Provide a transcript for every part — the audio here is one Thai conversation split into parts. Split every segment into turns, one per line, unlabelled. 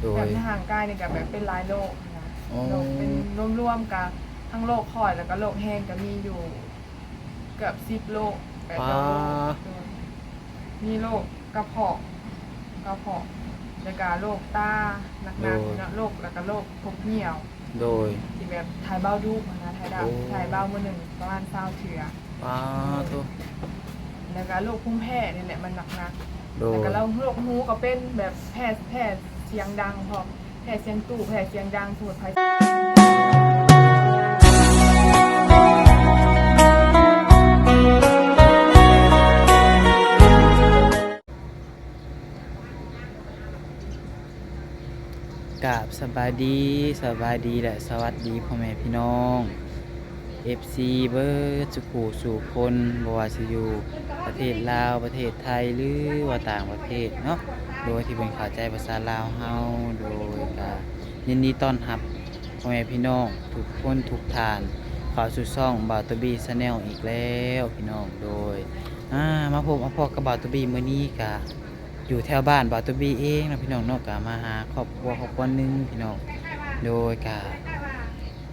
โด
แบ
ย
บในห่างกายนี่ก็แบบเป็นหลายโรคนะ
อ๋อ
โรคเป็นรวมๆกับทั้งโรคคอยแล้วก็โรคแห้งก็มีอยู่ เกือบสิบโรคแปด
ว้า
โรคมีโรคกระเพาะกระเพาะแล้วก็โรคตาหนักๆเนาะโรคแล้วก็โรคพวกเหี่ยว
โดย
ที่แบบถ่ายเบ้าดูกนะถ่ายดาว
โอ้
ถ่ายเบ้ามือหนึ่งประมาณเศร้าเถื่อ
ว้าทุ
แล้วก็โรคพุ่มแพ้นี่แหละมันหนักหนัก
โด
ๆแล้ว
ย
ก็เราโรคหูก็เป็นแบบแพ้แพ้ เสียงดังพอแพ้เสียงตู้แพ้เสียงดังสมุดไพร
กับสบายดีสบายดีและสวัสดีพ่อแม่พี่น้อง FC เบิร์ดสุขูสู่คนบวาสิอยู่ประเทศลาวประเทศไทยหรือว่าต่างประเทศเนาะ โดยที่เป็นข้าวใจภาษาลาวเฮาโดยก็ยินดีต้อนรับพ่อแม่พี่น้องทุกคนทุกทานข้าวสู่ช่องบาตบีชาแนลอีกแล้วพี่น้องโดยอ่ามาพบมาพอกับบาตบีมื้อนี้กะอยู่แถวบ้านบาตบีเองนะพี่น้องเนาะกะมาหาครอบครัวครอบครัวหนึงพี่น้องโดยกะ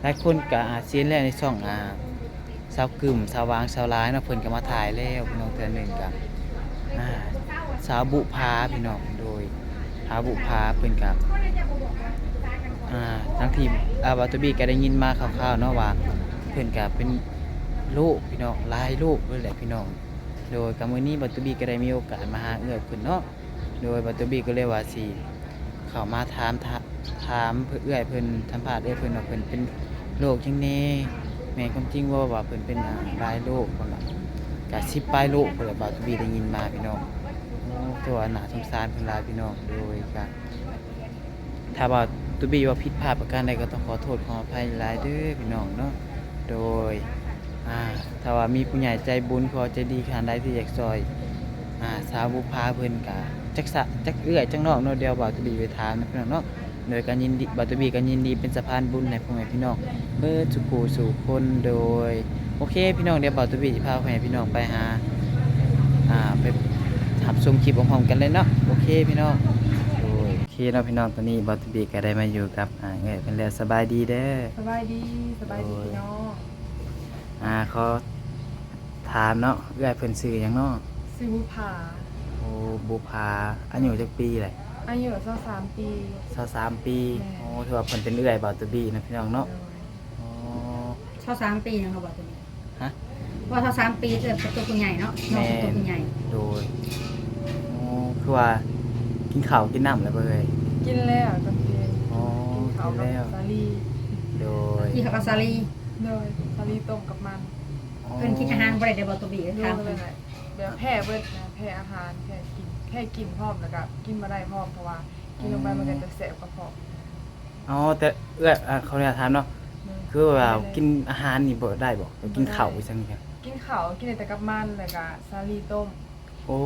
หลายคนกะอาจสิเห็นแล้วในช่องอ่าสาวกึ่มสาววางสาวร้ายเนาะเพิ่นก็มาถ่ายแล้วพี่น้องเทื่อหนึงกะอ่า สาวบุพาพี่น้องโดยสาวบุพาเพิ่นกะอ่าทั้งที่อ่าบาตบีก็ได้ยินมาคร่าวๆเนาะว่าเพิ่นกะเป็นลูกพี่น้องหลายลูกเลยแหละพี่น้อง โดยกับมือนี้บัตตุบีก็ได้มีโอกาสมาหาเอื้อเพิ่นเนาะโดยบัตตุบีก็เลยว่าสิเข้ามาถามถาถามเพื่อเอื้อยเพิ่นทำภาษณ์เอื้อยเพิ่อนว่าเพิ่อนเป็นโรคจังแน่แม่ความจริงว่าว่าเพิ่อนเป็นอ่าหลายโรคนละก็สิบปลายโรคพุ่นล่ะบัตตุบีได้ยินมาพี่น้อง ตัวาน่าสงสารเพิ่นหลายพี่น้องโดยก็ถ้าว่าตุบีว่าผิดพลาดประการใดก็ต้องขอโทษขออภัยหลายเด้อพี่น้องเนาะโดยอ่าถ้าว่ามีผู้ใหญ่ใจบุญพอใจดีขนาดใดที่อยากซอยอ่าสาวบุพาเพิ่นกะจักสะจักเอื้อยจักนอกเนาะเดียวบ่าวตวบีไปถามนะพี่น้องเนาะโดยการยินดีบ่าวตวบีก็ยินดีเป็นสะพานบุญให้พ่อแม่พี่น้องเบิดสุขูสู่คนโดย โอเค พี่น้องเดี๋ยวบ่าวตวบีสิพาพ่อแม่พี่น้องไปหาอ่าไป หับชมคลิปพร้อมๆกันเลยเนาะโอเคพี่น้องโดยโอเคเนาะพี่น้องตอนนี้บ่าวตวบีก็ได้มาอยู่กับอ่าเอื้อยเพิ่นแล้วสบายดีเด้อ
สบายดีสบายดีพี่น้อง
อ่าขอถามเนาะเอื้อยเพิ่นซื้อหยังเนาะ
ซิบุผา
โอ้บุพาอายุจักปีเลย
อายุสักสามปี
23ปี
แม่
โอ้ถือว่าเพิ่นเป็นเอื้อยบาตบีนะพี่น้องเนาะ อ๋อ
เท่าสามปีนะเขาบอกตัวนี้
ฮะ
ว่าเท่าสามปีเกิดเป็นตัวคุณใหญ่เนาะน้องเป็นตัวคุณใหญ่
โดยโอ้คือว่ากินข้าวกินน้ำแล้วบ่เอ่ย
กินแล้วตอนเย็น
อ๋อ
กินข้าว
กิน
กั
แล้ว
บซาลี
โดย
ที่เขาก็ซาลี
เลยซาลีต้มกับมัน
อ๋อ
เพิ่นคิดอาหารบ่ได้เดี๋ยวบอกตัวบี
ดู
ถาม
เล
เพิ่
ย
น
แหละแบบแพ้เบิดนะแพ้อาหารแพ้กินแค่กินพร้อมแล้วก็กินมาได้พร้อมเพราะว่า กินลงไปมันก็จะแสบกระเพาะ
อ๋อแต่เอื้อยอะเขาอยากถามเนาะ คือว่ากินอาหารนี่บ่ได้บ่กินข้าวจังซี่ครับ
กินข้าวกินแต่กับมันแล้วก็ซาลีต้ม
โอ้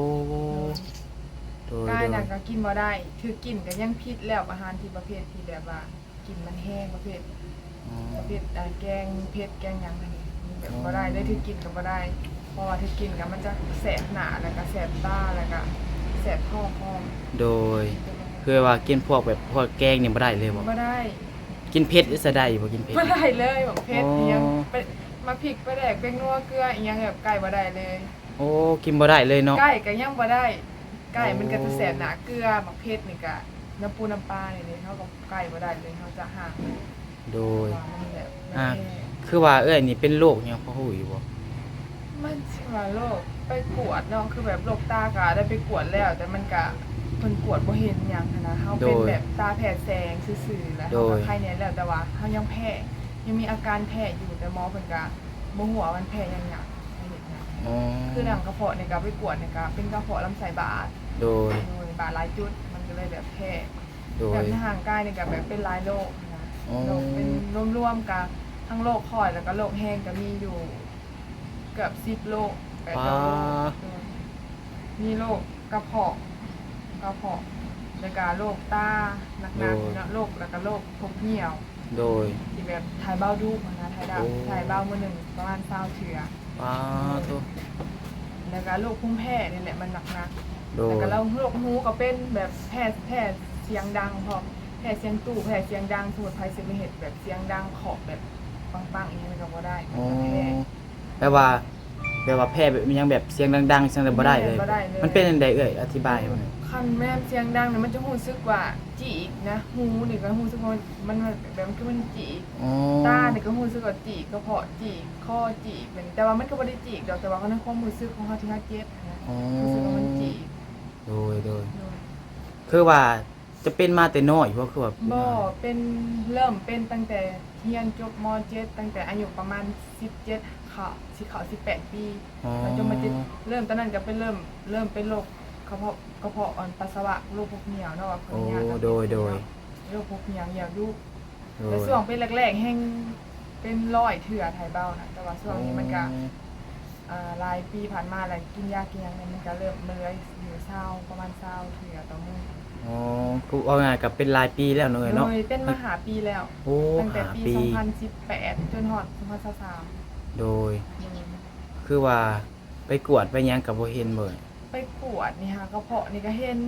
โดย
กาย
โด
น่ะ
ย
ก็กินบ่ได้ถือกินก็ยังพิษแล้วอาหารที่ประเภทที่แบบว่า กินมันแห้งประเภท
อ๋อ
ประเภทอ่าแกงเผ็ดแกงหยังนั่นนี่แบบบ่ได้เลยถือกินก็บ่ได้เพราะว่าถือกินก็มันจะแสบหน้าแล้วก็แสบตาแล้วก็แสบท้องพร้อม
โดยคือว่ากินพวกแบบพวกแกงนี่บ่ได้เลยบ่
บ่ได้
กินเผ็ดจะได้บ่กินเผ็ด
บ่ได้เลยแบบเผ็ด
อ๋อ
อิหยังไป มาพริกไปแดกเป็นนัวเกลืออีหยังแบบไก่บ่ได้เลย
โอ้กินบ่ได้เลยเนาะ
ไก่ก็ยังบ่ได้ ไก่มันก็จะแสบหนาเกลือบักเผ็ดนี่ก็น้ำปูน้ำปลานี่นี่เฮากับไก่บ่ได้เลยเฮาจะห่าง
โดย
ว่ามันแบบมัน
อ่า
แห้ง
คือว่าเอ้ยนี่เป็นโรคเนี่ยงพอหูอยู่บ่
มันชื่อว่าโรคไปกวดเนาะคือแบบโรคตาก็ได้ไปกวดแล้ว แต่มันก็เพิ่นกวดบ่เห็นหยังหั้นนะเฮาเป็นแบบตาแผดแสงซื่อๆแล้วเฮาก็ไข้เนี่ยแล้วแต่ว่าเฮายังแพ้ ยังมีอาการแพ้อยู่แต่หมอเพิ่นก็บ่ฮู้ว่ามันแพ้หยังหยังไม่เห็นหยัง
อ๋อ
คือดังกระเพาะเนี่ยก็ไปกวดเนี่ยก็เป็นกระเพาะลำไส้บาด
โดย
โดยบาดหลายจุดมันก็เลยแบบแพ้
โด
แบ
ย
บในห่างกายเนี่ยก็แบบเป็นหลายโรคนะ
อ๋อ
โรคเป็นรวมๆกับทั้งโรคคอยแล้วก็โรคแห้งก็มีอยู่ เกือบสิบโรคแปดโรคเออมีโรคกระเพาะกระเพาะแล้วก็โรคตาหนักๆเนาะโรคแล้วก็โรคพวกเหี่ยว
โดย
ที่แบบถ่ายเบ้าดูกนะถ่ายดาว
โอ้
ถ่ายเบ้ามือหนึ่งประมาณเศร้าเถื่อ
ว้าทุ
แล้วก็โรคพุ่มแพ้นี่แหละมันหนักๆ
โด
แล้ว
ย
ก็เราโรคหูก็เป็นแบบแพ้แพ้เสียงดังพอแแผ่เสียงตู้แผ่เสียงดังสมมุติไผสิมาเฮ็ดแบบเสียงดังขอบแบบปังๆอย่างนี้มันก็บ่ได้
อ๋อ
แผ่
แปลว่าแปลว่าแพ้แบบมีหยังแบบเสียงดังๆเสียงดังบ่ได้เลย
บ่ได้เลย
มันเป็นจังไดเอ่ยอธิบายให้มันหน่อย
คันแม่นเสียงดังเนี่ยมันจะรู้สึกว่าจีกนะหูนี่ก็รู้สึกว่ามันมันแบบมันคือมันจีก
อ๋อ
ตาเนี่ยก็รู้สึกว่าจีกกระเพาะจีกข้อจีกเป็นแต่ว่ามันก็บ่ได้จีกดอกแต่ว่าเขาในความรู้สึกของเขาที่เขาเจ็บนะ
อ๋อ
รู้สึกว่ามันจีก
โดยโดย
โดย
คือว่าจะเป็นมาแต่น้อยบ่คือว่า
บ่เป็นเริ่มเป็นตั้งแต่เรียนจบม .7 ตั้งแต่อายุประมาณ 17เข้าสิเข้า18 ปี
อ๋อ
แล้วจนมาติดเริ่มตอนนั้นก็เป็นเริ่มเริ่มเป็นโรคกระเพาะ กระเพาะอ่อนปัสสาวะโรคพวกเหนียวเนาะว่า
โอ้
เพิ่นยากก็เป็น
โดยโดย
โรคพวกเหนียวเหนียวยุบ
โด
แต่
ย
ช่วงเป็นแรกๆแห่งเป็นร้อยเถื่อไทยเบ้านะแต่ว่าช่วงนี้มันก็อ่าหลายปีผ่านมาแล้วกินยากินหยังเนี่ยมันก็เริ่มเมื่อยอยู่เศร้าประมาณเศร้าเถื่อต่อมื้อ
อ๋อคือเอาง่ายกับเป็นรายปีแล้วเนอะ
โด
เนาะ
ยเป็นมาหาปีแล้ว
โอ้
ตั้งแต่
หา
ปี
ปี
2018 จนฮอด2023
โดย คือว่าไปกวดไปหยังกับบ่เห็นเบิ่
ไปกวดนี่ฮะกระเพาะนี่ก็เห็น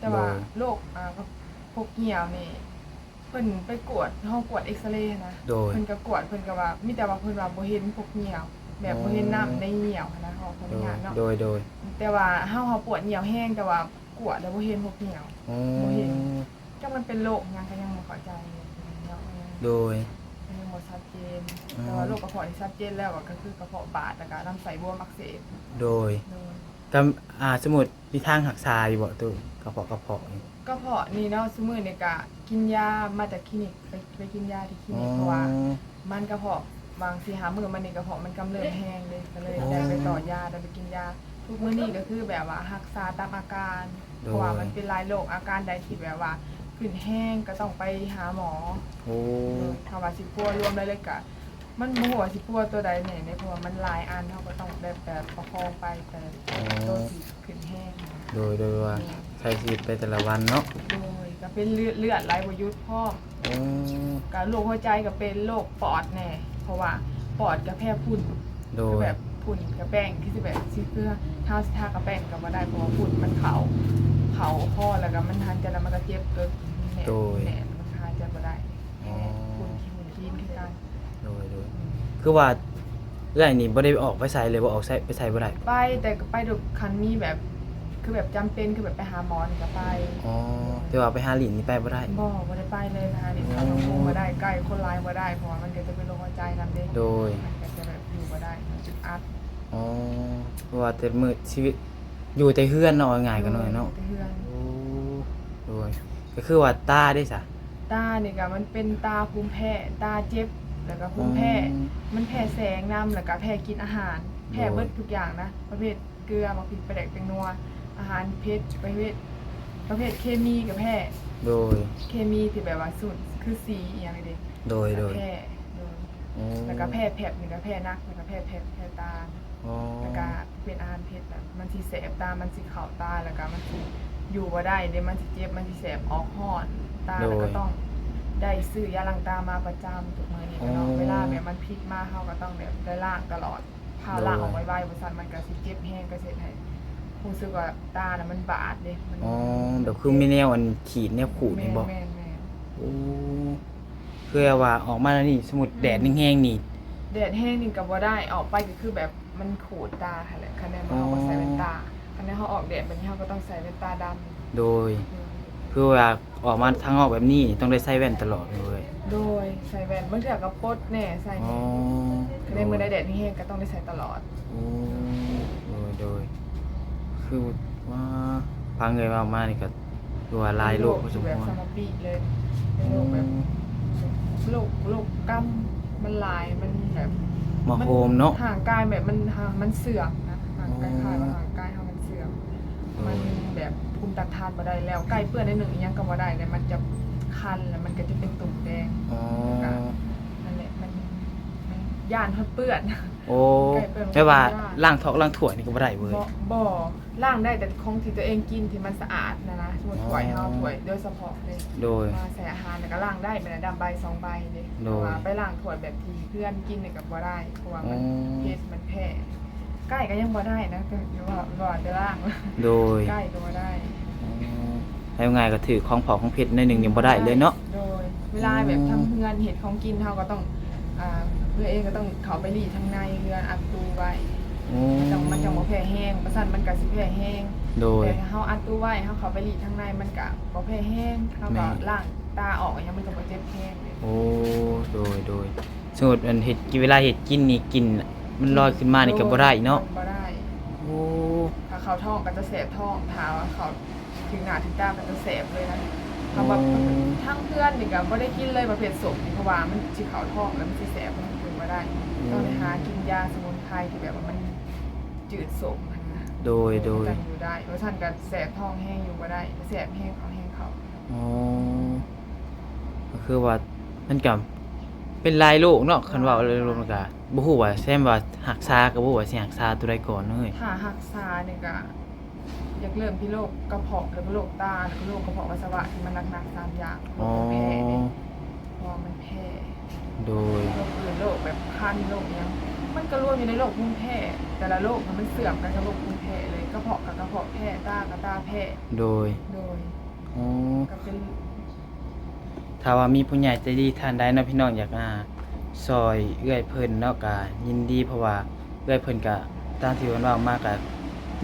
แต่ว่า
โดย
โรคอ่าก็พวกเหี่ยวนี่เพิ่นไปกวดห้องกวดเอ็กซเรย์นะ
โดย
เพิ่นก็กวดเพิ่นก็ว่ามีแต่ว่าเพิ่นว่าบ่เห็นพวกเหี่ยว แบบบ่เห็นน้ำในเหี่ยวหั้นนะเขาคน
โดย
งานเนาะ
โดยโดย
แต่ว่าเฮาเฮาปวดเหี่ยวแห้งแต่ว่ากวดแล้วบ่เห็นพวกเหี่ยว
อ๋อ
บ่เห็นจังมันเป็นโรคหยังก็ยังบ่เข้าใจเนาะ
โดย
มันยังบ่ชัดเจน
อ๋อ
แต่ว่าโรคกระเพาะที่ชัดเจนแล้วอะก็คือกระเพาะบาดแล้วก็ลำไส้บวมอักเสบ
โดย
โดย
กำอ่าสมมุติมีทางหักษาอยู่บ่ตู้กระเพาะกระเพาะนี่
กระเพาะนี่เนาะซุมื้อนี่ก็กินยามาจากคลินิกไปไปกินยาที่คลินิกเพราะว่า มันกระเพาะบางสีหามือมันนี่กระเพาะมันกำเริบแห้งเลยก็เลย
อ๋อ
ได้ไปต่อยาได้ไปกินยา ทุกมื้อนี้ก็คือแบบว่ารักษาตามอาการ
โดย
เพราะว่ามันเป็นหลายโรคอาการใดที่แบบว่าขึ้นแห้งก็ต้องไปหาหมอ
โอ้
ถ้าว่าสิปัวรวมได้เลยก็ มันบ่ฮู้ว่าสิปัวตัวใดแน่เนี่ยเพราะว่ามันหลายอันเฮาก็ต้องแบบแบบประคองไปแต่ตัวสิขึ้นแห้ง
โดยโดยว่าใช้ชีวิตไปแต่ละวันเนาะ
โดยก็เป็นเลือดเลือดไหลบ่หยุดพร้อม
โอ้
การโรคหัวใจก็เป็นโรคปอดแน่ เพราะว่าปอดก็แพ้ฝุ่น
โด
คือยแบบฝุ่นกับแป้งที่สิแบบสิเพื่อเท้าสิทากับแป้งก็บ่ได้เพราะว่าฝุ่นมันเขาเขาคอแล้วก็มันทันจะแล้วมันก็เจ็บเกินแหน่แหน่มัน
คือว่าเรื่อยนี่บ่ได้ออกไปใส่เลยบ่ออกใส่ไปใส่บ่ได้
ไปแต่ก็ไปดูคันมีแบบ คือแบบจำเป็นคือแบบไปหาหมอนี่ก็ไป
อ๋อแต่ว่าไปหาหลินนี่ไปบ่ได้
บ่บ่ได้ไปเลยนะคะนี่ทางโรงบ่ได้ใกล้คนร้ายบ่ได้เพราะว่ามันก็จะเป็นโรคหัวใจนำเด้
โดย
มันก็จะแบบอยู่บ่ได้มันจุดอัด
อ๋อเพราะว่าแต่มื้อชีวิตอยู่แต่เฮือนเนาะเอาง่ายกันหน่อยเนาะ
เพื่อน
โอ้โดยก็คือว่าตาได้ซะ
ตาเนี่ยก็มันเป็นตาภูมิแพ้ตาเจ็บ แล้วก็ภูมิแพ้
อืม
มันแพ้แสงน้ำแล้วก็แพ้กินอาหาร แพ้
โดย
เบิดทุกอย่างนะ ประเภทเกลือมาผิดประเด็กเป็นนัว อาหารเผ็ดประเภทประเภทเคมีกับแพ้
โดย
เคมีที่แบบว่าสุดคือสีอหย่างไรเด็
โดย โดย
แพ้โดย
โอ้
แล้วก็แพ้แผลบนี่ก็แพ้นักแล้วก็แพ้แผลบแพ้ตา
อ๋อ
แล้วก็เป็นอาหารเผ็ดแบบมันสิแสบตา มันสิเข่าตา แล้วก็มันสิอยู่บ่ได้เดี๋ยวมันสิเจ็บ มันสิแสบออกห้อน ตาแล้วก็ต้อง ได้ซื้อยาล้างตามาประจำทุกมื้อนี้ก็เนาะเวลาแบบมันพลิกมาเฮาก็ต้องแบบได้ล้างตลอดพาล้างออกไว้ๆบ่ซั่นมันก็สิเจ็บแห้งก็เสร็จให้รู้สึกว่าตาน่ะมันบาดเด้มัน
อ๋อแบบคือมีแนวอันขีดแนวขูดนี่บ่
แม่นแม่น
โอ้คือว่าออกมาแล้วนี่ สมมุติแดดแห้งๆนี่
แดดแห้งนี่ก็บ่ได้ออกไปก็คือแบบมันขูดตาค่ะแหละคะแนนบ่เฮาก็ใส่แว่นตาคะแนนเฮาออกแดดแบบนี้เฮาก็ต้องใส่แว่นตาดำ
โดย คือว่าออกมาทางออกแบบนี้ต้องได้ใส่แว่นตลอดเลย
โดยใส่แว่นบางเทื่อก็ปลดแน่ใส่
อ๋อ
แน่ในมือได้แดดแห้งก็ต้องได้ใส่ตลอด
โอ้โดยโดยคือว่าฟังเลยว่ามานี่ก็ดูว่าหลายโรคพอสม
แบบ
ควร
สมปีเลยเป็นโรคแบบโรคโรคกำมันหลายมันแบบ
มาโฮมเนาะ
ห่างกายแบบมันห่างมันเสื่อมนะห่างกาย
อ๋อ
คล้ายว่าห่างกายเฮามันเสื่อม
โด
มัน
ย
แบบภูมิต้านทานบ่ได้แล้วใกล้เปื้อนในหนึ่งอีหยังก็บ่ได้เลยมันจะคันแล้วมันก็จะเป็นตุ่มแดง
อ๋อ
นั่นแหละมันมันย่านเฮาเปื้อน
โอ้
ใกล้เปิดโรงพยาบาล
แต่ว่าล้างท้องล้างถ้วยนี่ก็บ่ได้เว้ย
บ่บ่ล้างได้แต่ของที่ตัวเองกินที่มันสะอาดนะนะสมมุติถ้วยเฮา
อ๋อ
ถ้วยโดยเฉพาะเลย
โดย
มาใส่อาหารแล้วก็ล้างได้เป็นดำใบสองใบเด้
โดย
ว่าไปล้างถ้วยแบบที่เพื่อนกินนี่ก็บ่ได้เพราะว่ามัน
อ๋อ
เผ็ดมันแพ้ ใกล้ก็ยังบ่ได้นะก็อยู่ว่าบ่จะล้าง
โดย
ใกล้ก็บ่ได้
อ๋อแปให้ง่ายก็ถือของเผาของเพชรในหนึ่งยังบ่ได้เลยเนาะ
โดยเวลาแบบทำเฮือนเห็ดของกินเขาก็ต้องอ่าเพื่อเองก็ต้องเขาไปรีดทางในเฮือนอัดตู้ไว้
โอ้
จังมันจังบ่แพ้แห้งประสันมันก็สิแพ้แห้ง
โดย
แต่ถ้าเฮาอัดตู้ไว้เฮาเขาไปรีดทางในมันก็บ่แพ้แห้งเฮาก็
แม่
ล้างตาออกยังมันก็บ่เจ็บแห้งเลย
โอ้โดยโดยสมมุติมันเฮ็ดกินเวลาเฮ็ดกินนี่กิน มันลอยขึ้นมานี่ก็บ่ได้เนาะ
บ่ได้
โอ้
ถ้าเขาท้องก็จะแสบท้องถ้าว่าเขาถึงหน้าถึงตาก็จะแสบเลยนะเขาแบบทั้งเพื่อนนี่ก็บ่ได้กินเลยประเภทสมนี่เพราะว่ามันสิเขาท้องแล้วมันสิแสบมันกินบ่ได้ต้องไปหากินยาสมุนไพรที่แบบว่ามันจืดสมอะนะ
โดยโดย
กันอยู่ได้เพราะฉันก็แสบท้องแห้งอยู่บ่ได้แสบแห้งเขาแห้งเขา
อ๋อก็คือว่ามันก็เป็นลายโรคเนาะคันว่าเลยรวมๆก็ บ่ฮู้ว่าแซมว่าหักษาก็บ่ฮู้ว่าสิหักษาตัวใดก่อนเอ้ย
ถ้าหักษาเนี่ยก็อยากเริ่มที่โรคกระเพาะแล้วก็โรคตาแล้วก็โรคกระเพาะปัสสาวะที่มันหนักๆสามอย่างโร
อ๋อ
คแพ้เนี่ยเพราะว่ามันแพ้
โดย
โรคอื่นโรคแบบคันโรคหยังมันก็รวมอยู่ในโรคภูมิแพ้แต่ละโรคมันเสื่อมกันกับโรคภูมิแพ้เลยกระเพาะกับกระเพาะแพ้ตากับตาแพ้
โดย
โดย
อ๋อ
ก็เป็น
ถ้าว่ามีผู้ใหญ่ใจดีท่านใดเนาะพี่น้องอยากอ่า ซอยเอื้อยเพิ่นเนาะก็ยินดีเพราะว่าเอื้อยเพิ่นก็ตามที่เพิ่นเว้ามาก็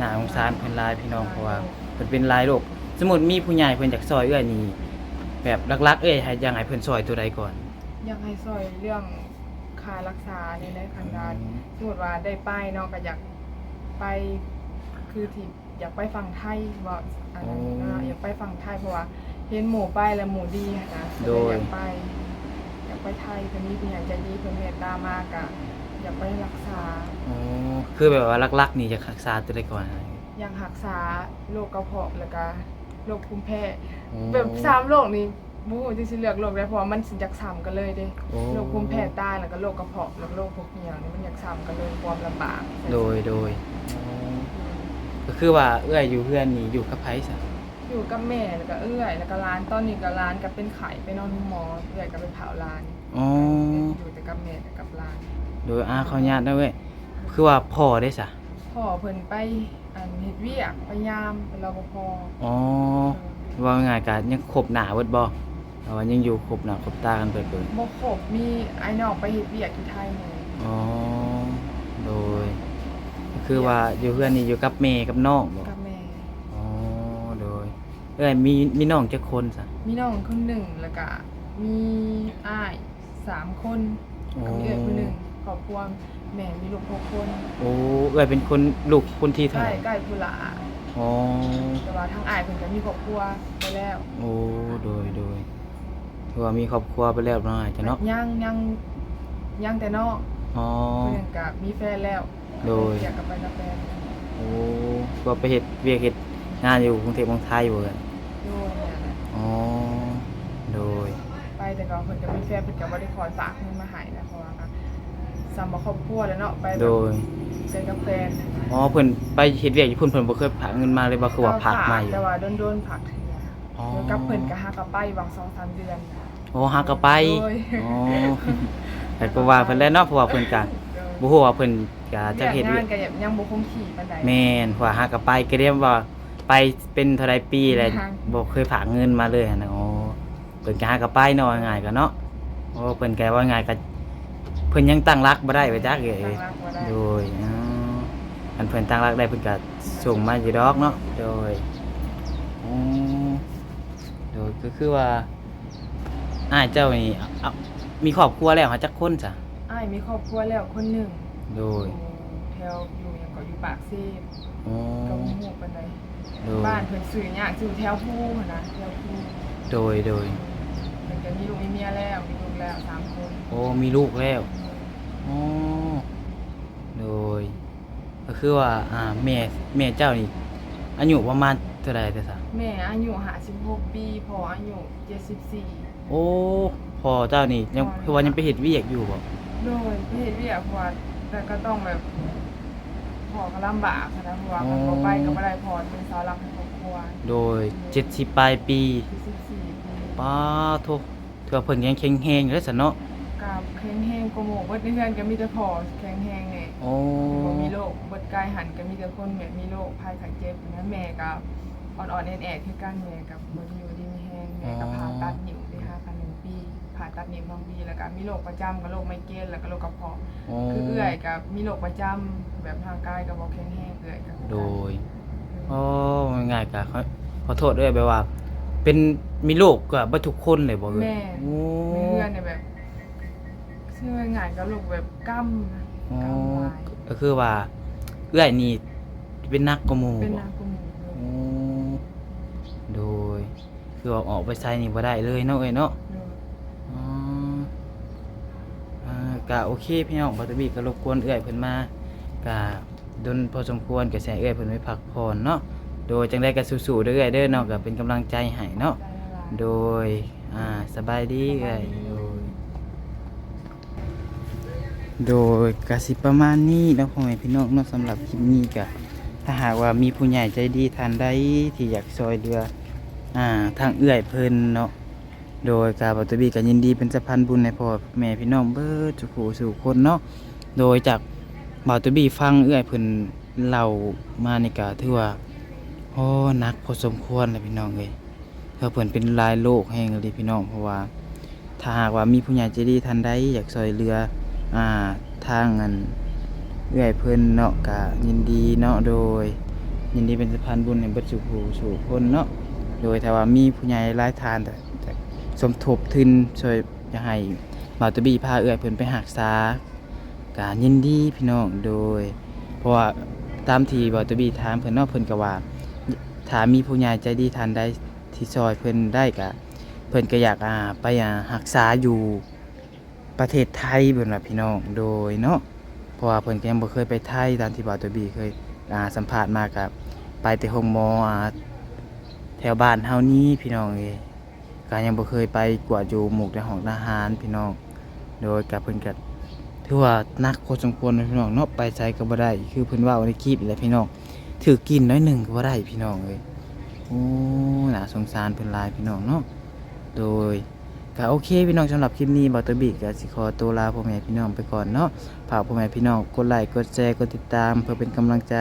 น่าสงสารเพิ่นหลายพี่น้องเพราะว่าเพิ่นเป็นหลายโรคสมมุติมีผู้ใหญ่เพิ่นอยากซอยเอื้อยนี่แบบหลักๆเอ้ยให้อยากให้เพิ่นซอยตัวใดก่อน
อยากให้ซอยเรื่องค่ารักษาในในคันดาน
อืม
สมมติว่าได้ไปเนาะก็อยากไปคือที่อยากไปฟังไทยว่าอันนั้นนะอยากไปฟังไทยเพราะว่าเห็นหมู่ไปแล้วหมู่ดีนะก็เลยอยากไป อยากไปไทยเพิ่นมีเพิ่นอยากใจดีเพิ่นเมตตามากอะอยากไปรักษา
อ๋อคือแบบว่าหลักๆ นี่จะรักษาตัวใดก่อนอะไร
อยากรักษาโรคกระเพาะแล้วก็โรคภูมิแพ้
อ๋อ
แบบสามโรคนี้บ่ฮู้ที่สิเลือกโรคได้เพราะว่ามันสิอยากซ้ำกันเลยเด้
โอ้
โรคภูมิแพ้ตายแล้วก็โรคกระเพาะแล้วก็โรคพวกเหี่ยวนี่มันอยากซ้ำกันเลยความลำบาก
โดยโดยอ๋อก็คือว่าเอื้อยอยู่เพื่อนนี่อยู่กับไผซะ
อยู่กับแม่แล้วก็เอื้อยแล้วก็ร้านตอนนี้ก็ร้านก็เป็นไข่ไปนอนหมอเอื้อยก็ไปเผาร้าน
อ๋อ
อยู่แต่กับแม่กับกับร้าน
โดยอาเขาญาติได้เว้ยคือว่าพ่อได้ซะ
พ่อเพิ่นไปอันเฮ็ดเวียกพยายามเป็นรปภ
อ๋อว่าง่ายๆก็ยังครบหน้าเบิดบ่แต่ว่ายังอยู่ครบหน้าครบตากันเบิดเบิด
บ่ครบมีไอ้นอกไปเฮ็ดเวียกที่ไทยนี่
อ๋อโดยก็คือว่าอยู่เพื่อนนี่อยู่กับแม่กับน้องบ่
กับแม่
อ๋อโดย เอ้ยมีมีน้องจักคนซะ
มีน้องคนหนึ่งแล้วก็มีอ้ายสามคน
โอ้
กับมีเอื้อยคนหนึ่งครอบครัวแม่มีลูกหกคน
โอ้เอ้ยเป็นคนลูกคนที่
ใก
เท่า
ล้
ไหร่
ใกล้ผู้หลา
อ๋อ
แต่ว่าทางอ้ายเพิ่นก็มีครอบครัวไปแล้ว
โอ้โดยโดยถือว่ามีครอบครัวไปแล้วเนาะอาจจะเนาะ
ยังยังยังแต่นอก
อ๋อ
เพิ่นก็มีแฟนแล้ว
โดย
อยากกลับไปกับแฟน
โอ้ก็ไปเฮ็ดเวียกเฮ็ดงานอยู่กรุงเทพกรุงไทยบ่เอ่ย
ด้วยเนี่ยนะ
อ๋อโดย
ไป แต่ก็เพิ่นก็มีแฟนเพิ่นก็บ่ได้คอยฝากเงินมาให้นะเพราะว่าก็สำบ่ครอบครัวแล้วเนาะไปแบบ
โดย
เจอกับแฟนนะนะ
อ๋อเพิ่นไปเฮ็ดเวียกอยู่เพิ่นเพิ่นบ่เคยฝากเงินมาเลยบ่คือว่าฝากมาอยู่
แต่ว่าโดนๆฝากเทื่อ
อ๋อ
เดี๋ยวกับเพิ่นก็หากับไปบาง2-3เดือน
โอ้หาก็ไป
โดย
อ๋อแต่ก็ว่าเพิ่นแล้วเนาะเพราะว่าเพิ่นก็บ่ฮู้ว่าเพิ่นก็จะเฮ็ด
เวี
เวี
ย
ย
ก
ก
งานก็ยังบ่คงที่ปานใด
แม่นเพราะว่าหาก็ไปก็เรียกว่าไปเป็นเท่าไรปีแล้ว
ค่ะ
บ่เคยฝากเงินมาเลยหั่นน่ะอ๋อ เพิ่นก็หาก็ไปเนาะง่ายๆก็เนาะโอ้เพิ่นก็ว่าง่ายก็เพิ่นยังตั้งรักบ่ได้ว่าจักเอ้ย
ตั้งรักบ่ได้
โดยอ๋ออันเพิ่นตั้งรักได้เพิ่นก็ส่งมาอยู่ดอกเนาะโดยอ๋อโดยก็คือว่าอ้ายเจ้านี่เอาเอามีครอบครัวแล้วหาจักคนจ้ะ
อ้ายมีครอบครัวแล้วคนหนึ่ง
โดย
อยู่แถวอยู่หยังก็อยู่ปากเซฟ
อ๋อ
ก็บ่ฮู้ปานใด
โดย
บ้านเพิ่นซื้อหยังอยู่แถวภูหั่นนะแถวภู
โดยโดย
เพิ่นก็มีลูกมีเมียแล้วมีลูกแล้วสามคน
โอ้มีลูกแล้วอ๋อโดย ก็คือว่าอ่าแม่แม่เจ้านี่อายุประมาณเท่าไหร่แต่ซะ
แม่อายุ56ปีพ่ออายุ74
โอ้พ่อเจ้านี่ยังคือว่ายังไปเฮ็ดเวียกอยู่บ่
โดยไปเฮ็ดเวียกเพราะว่าแต่ก็ต้องแบบพ่อก็ลำบากนะเพราะว่ามันบ่ไปก็บ่ได้พ่อเป็นเสาหลักของครอบครัว
โดย70ปลายปี
74 ปี
ป้าโทถือว่าเพิ่นยังแข็งแรงอยู่เด้อซะเนาะ
กับแข็งแฮงกว่าหมู่เบิดในเฮือนก็มีแต่พ่อแข็งแฮงแน่
โอ้
บ่มีโรคเบิดกายหันก็มีแต่คนแบบมีโรคภัยไข้เจ็บนะแม่ก็อ่อนๆแอนๆคือกันแม่กับบ่ได้อยู่ดีมีแฮงแม่ก็ผ่าตัดนิ้วได้ห้าพันหนึ่งปีผ่าตัดนิ้วน้องบีแล้วก็มีโรคประจำก็โรคไมเกรนแล้วก็โรคกระเพาะ
โอ้
คือเอื้อยกับมีโรคประจำแบบร่างกายก็บ่แข็งแรงเอื้อยก็คือกัน
โดยโอ้ง่ายๆก็ขอขอโทษด้วยแบบว่า เป็นมีโรคก็บ่ทุกคนเลยบ่เอ่ย
แม่
โอ้
มีเพื่อนเนี่ยแบบชื่อว่างานก็โรคแบบกำนะ
โอ้
กำลาย
ก็คือว่าเอื้อยนี่เป็นนักกว่าหมู่
เป็น
บ่
นางกุม
โอ้โดยคือว่าออกไปใช้นี่บ่ได้เลยเนาะเอ้ยเนาะอ๋ออ่ากะโอเคพี่น้องบัตเตอร์บีก็รบกวนเอื้อยเพิ่นมากะดนพอสมควรก็แสเอื้อยเพิ่นไปพักผ่อนเนาะ โดยจังได้ก็สู้ๆเด้อเอื้อยเด้อเนาะก็เป็นกำลังใจให้เนาะโดยอ่าสบายดีเอ้ยโดยโดยกสิประมาณนี้เนาะพ่อแม่พี่น้องเนาะสำหรับคลิปนี้ก็ถ้าหากว่ามีผู้ใหญ่ใจดีท่านใดที่อยากซอยเรืออ่าทางเอื้อยเพิ่นเนาะ โดยกาบัตบีก็ยินดีเป็นสะพานบุญในพ่อแม่พี่น้องเบิดทุกผู้สู่คนเนาะ โดยจากบัตบีฟังเอื้อยเพิ่นเล่ามาในก็ถือว่า โอ้นักพอสมควรเลยพี่น้องเอ้ยเพื่อเพิ่นเป็นลายโรคแห่งเลยพี่น้องเพราะว่า ถ้าหากว่ามีผู้ใหญ่ใจดีท่านใดอยากช่วยเหลืออ่าทางอันเอื้อยเพิ่อนเนาะก็ยินดีเนาะโดย ยินดีเป็นสะพานบุญในบิดสู่ผู้สู่คนเนาะโดยถ้าว่ามีผู้ใหญ่หลายทานแต่สมทบทุนช่วยจะให้บาตบีพาเอื้อยเพิ่อนไปหักษาการยินดีพี่น้องโดย เพราะว่าตามที่บาตบีถามเพิ่อนเนาะเพิ่อนกว่า ถ้ามีผู้ใหญ่ใจดีทานใดที่ซอยเพิ่นได้ก็เพิ่นก็อยากอ่าไปอ่าหักษาอยู่ประเทศไทยเพิ่นว่าพี่น้องโดยเนาะเพราะว่าเพิ่นก็ยังบ่เคยไปไทยตามที่บาวตวบีเคยอ่าสัมภาษณ์มากับไปแต่ห้องหมออ่าแถวบ้านเฮานี้พี่น้องเอยก็ยังบ่เคยไปกวดอยู่หมู่ในห้องทหารพี่น้อง โดยกับเพิ่นก็ถือว่านักพอสมควรพี่น้องเนาะไปไสก็บ่ได้ คือเพิ่นว่าในคลิปแหละพี่น้อง ถือกินน้อยหนึ่งก็บ่ได้พี่น้องเอ้ยโอ้น่าสงสารเพิ่นหลายพี่น้องเนาะโดยก็โอเคพี่น้องสำหรับคลิปนี้บัตเตอร์บิกก็สิขอตัวลาพ่อแม่พี่น้องไปก่อนเนาะฝากพ่อแม่พี่น้องกดไลค์กดแชร์กดติดตาม เพื่อเป็นกำลังใจ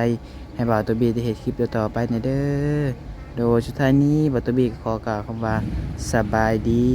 ให้บัตเตอร์บิได้เฮ็ดคลิปต่อๆไปในเด้อโดยสุดท้ายนี้บัตเตอร์บีขอกล่าวคำว่าสบายดี